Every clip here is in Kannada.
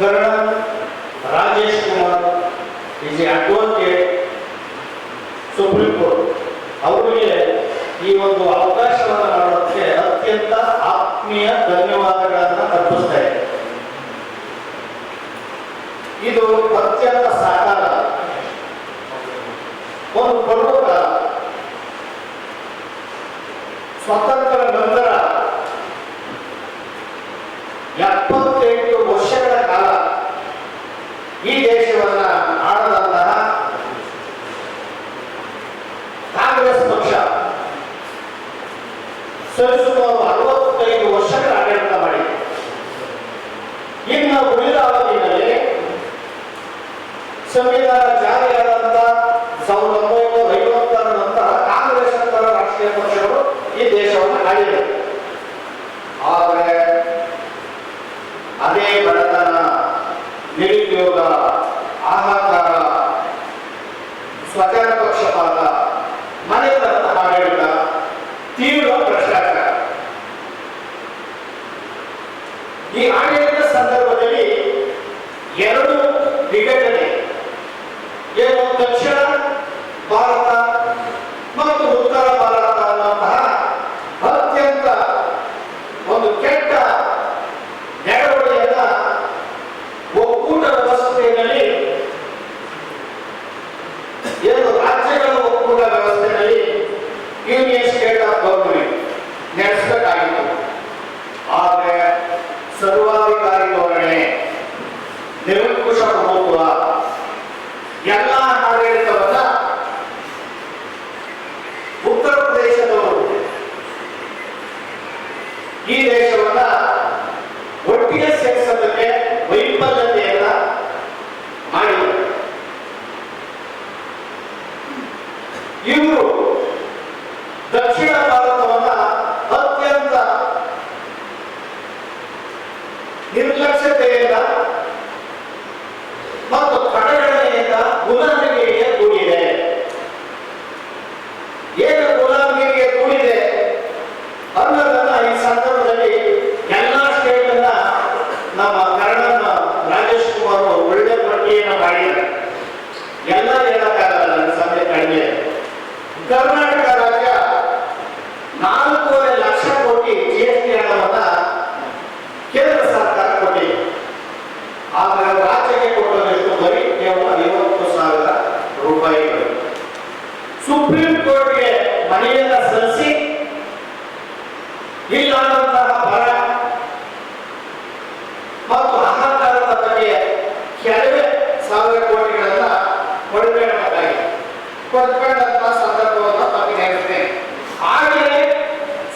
Colonel Rajesh Kumar is the advocate supreme court ಅವರಿಗೆ ಈ ಒಂದು ಅವಕಾಶವನ್ನು ಮಾಡೋದಕ್ಕೆ ಅತ್ಯಂತ ಆತ್ಮೀಯ ಧನ್ಯವಾದಗಳನ್ನು ಅರ್ಪಿಸ್ತಾ ಇದೆ ಇದು ಅತ್ಯಂತ ಸಾಕಾರ ಒಂದು ಪ್ರಮುಖ ಸ್ವತಂತ್ರ ನಂತರ ಸರಿಸುಮಾರು ಅರವತ್ತೈದು ವರ್ಷಗಳ ಆಡಳಿತ ಮಾಡಿದೆ ಇನ್ನು ಉಳಿದ ಅವಧಿನಲ್ಲಿ ಸಂವಿಧಾನ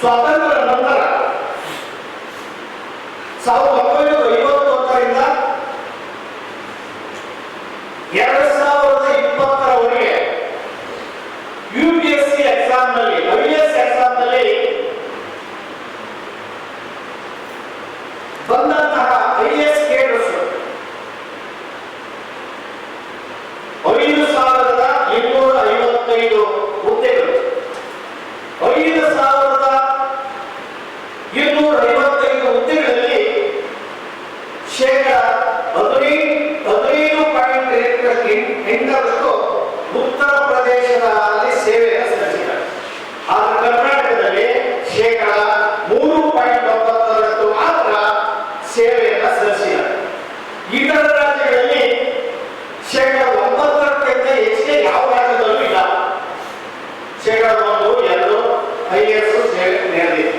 ಸ್ವಾತಂತ್ರ್ಯ ನಂತರ ಸಾವಿರದ ಒಂಬೈನೂರ ಯಾವ ರಾಜ್ಯದಲ್ಲೂ ಇಲ್ಲ ಶೇಕಡ ಒಂದು, ಎರಡು I S ನೆರಳಿದೆ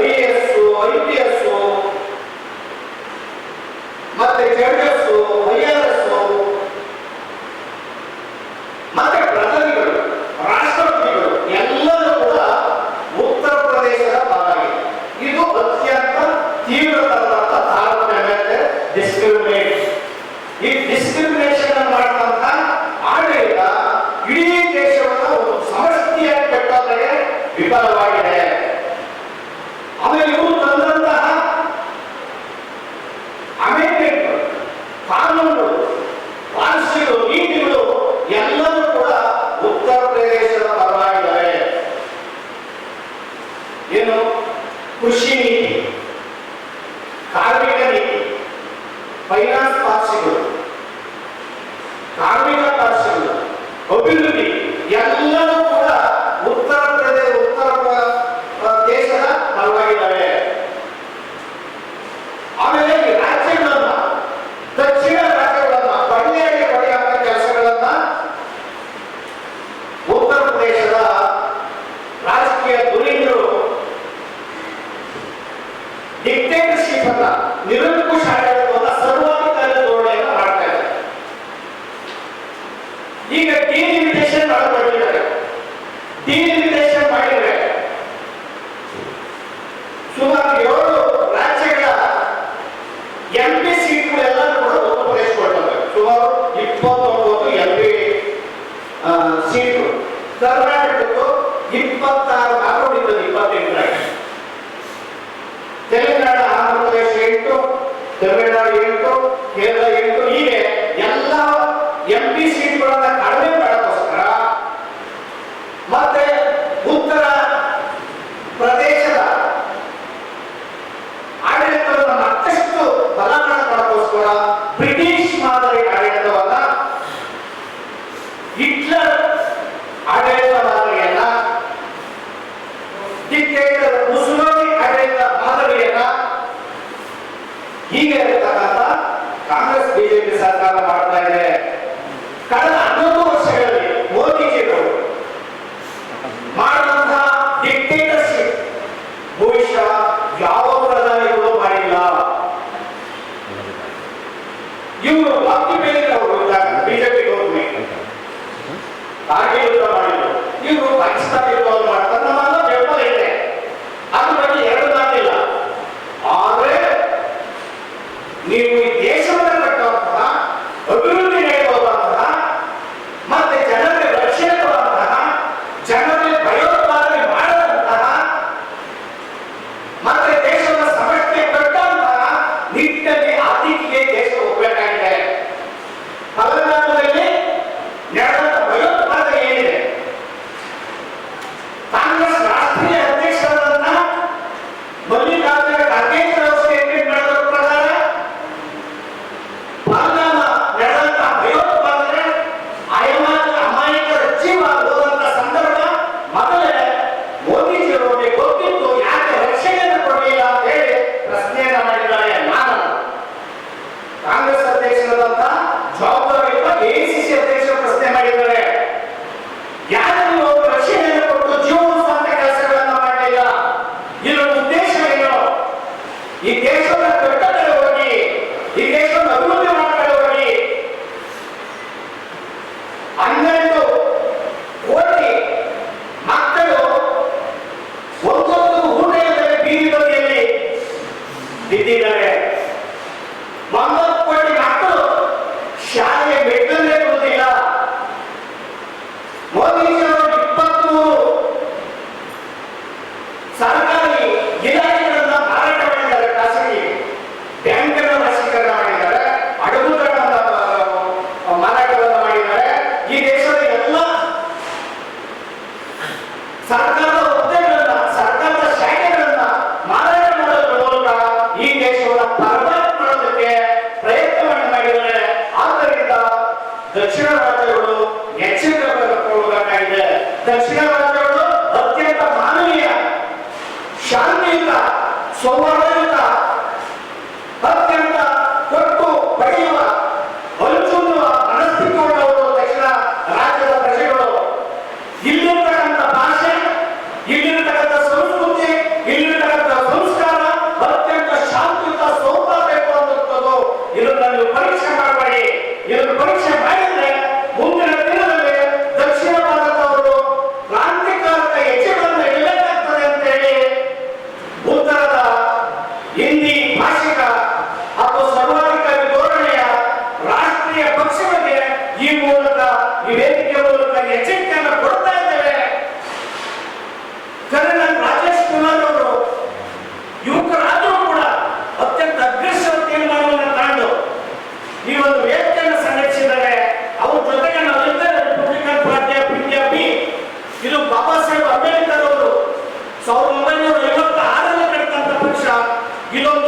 I S I P S ಮತ್ತೆ ಜೆಡ್ ಐ ಆರ್ ಎಸ್ ಮತ್ತೆ ಪ್ರಧಾನಿಗಳು, ರಾಷ್ಟ್ರಪತಿಗಳು, ಎಲ್ಲರೂ ಕೂಡ ಉತ್ತರ ಪ್ರದೇಶದ ಭಾಗವಾಗಿದೆ ಇದು ಅತ್ಯಂತ ತೀವ್ರತರವಾದ ತಾರತಮ್ಯ ಡಿಸ್ಕ್ರಿಮಿನೇಷನ್ ಈ ಡಿಸ್ಕ್ರಿಮಿನೇಷನ್ ಕರ್ನಾಟಕದ್ದು ಇಪ್ಪತ್ತ ಇವರು ಹತ್ತು ಮೇಲಿಂದ ಅವರು ಬಿಜೆಪಿ ಬಿಜೆಪಿಗೆ ಹಾಗೆ ಮಾಡಿದ್ರು. ಇವರು ಪಾಕಿಸ್ತಾನ ಯುದ್ಧವನ್ನು ಮಾಡ್ತಾರೆ ಇನ್ನೊಂದು